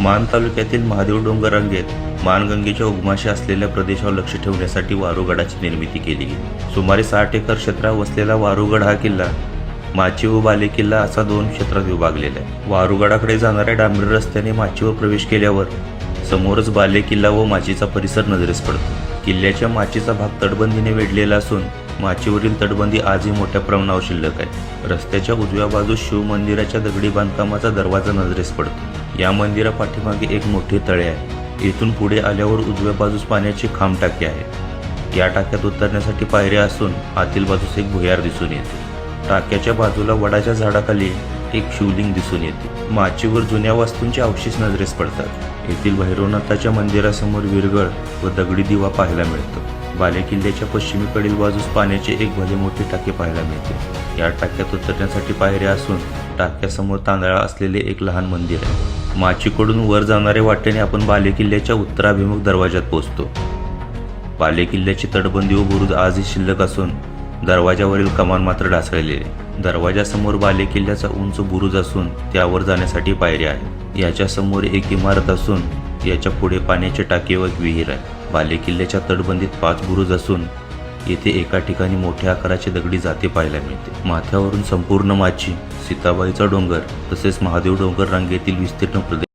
मान तालुक्यातील महादेव डोंगर रांगेत मानगंगेच्या उगमाशी असलेल्या प्रदेशावर लक्ष ठेवण्यासाठी वारुगडाची निर्मिती केली. गेली सुमारे साठ एकर क्षेत्रावर वसलेला वारुगड हा किल्ला माची व बाले किल्ला असा दोन क्षेत्रात विभागलेला आहे. वारुगडाकडे जाणाऱ्या डांबरी रस्त्याने माचीवर प्रवेश केल्यावर समोरच बाले किल्ला व माचीचा परिसर नजरेस पडतो. किल्ल्याच्या माचीचा भाग तटबंदीने वेढलेला असून माचीवरील तटबंदी आजही मोठ्या प्रमाणावर शिल्लक आहे. रस्त्याच्या उजव्या बाजूस शिव मंदिराच्या दगडी बांधकामाचा दरवाजा नजरेस पडतो. या मंदिरा पाठीमागे एक मोठे तळे आहे. येथून पुढे आल्यावर उजव्या बाजूस पाण्याची खांब टाकी आहे. या टाक्यात उतरण्यासाठी पायऱ्या असून आतील बाजूस एक भुयार दिसून येते. टाक्याच्या बाजूला वडाच्या झाडाखाली एक शिवलिंग दिसून येते. माचीवर जुन्या वास्तूंचे अवशेष नजरेस पडतात. येथील भैरवनाथाच्या मंदिरासमोर विरगळ व दगडी दिवा पाहायला मिळतो. बाले किल्ल्याच्या पश्चिमेकडील बाजूस पाण्याचे एक भले मोठे टाके पाहायला मिळते. या टाक्यात उतरण्यासाठी पायऱ्या असून टाक्यासमोर तांदळा असलेले एक लहान मंदिर आहे. माचीकडून वर जाणाऱ्या वाटेने आपण बाले किल्ल्याच्या उत्तराभिमुख दरवाजात पोहोचतो. बाले किल्ल्याची तटबंदी व बुरुज आजही शिल्लक असून दरवाजावरील कमान मात्र ढासळलेले. आहे दरवाजासमोर बाले किल्ल्याचा उंच बुरुज असून त्यावर जाण्यासाठी पायऱ्या आहेत. याच्या समोर एक इमारत असून याच्यापुढे पाण्याचे टाके व एक विहीर आहे. बाले किल्ल्याच्या तटबंदीत पाच बुरुज असून येथे एका ठिकाणी मोठ्या आकाराची दगडी जाते पाहायला मिळते. माथ्यावरून संपूर्ण माची सीताबाईचा डोंगर तसेच महादेव डोंगर रांगेतील विस्तीर्ण प्रदेश.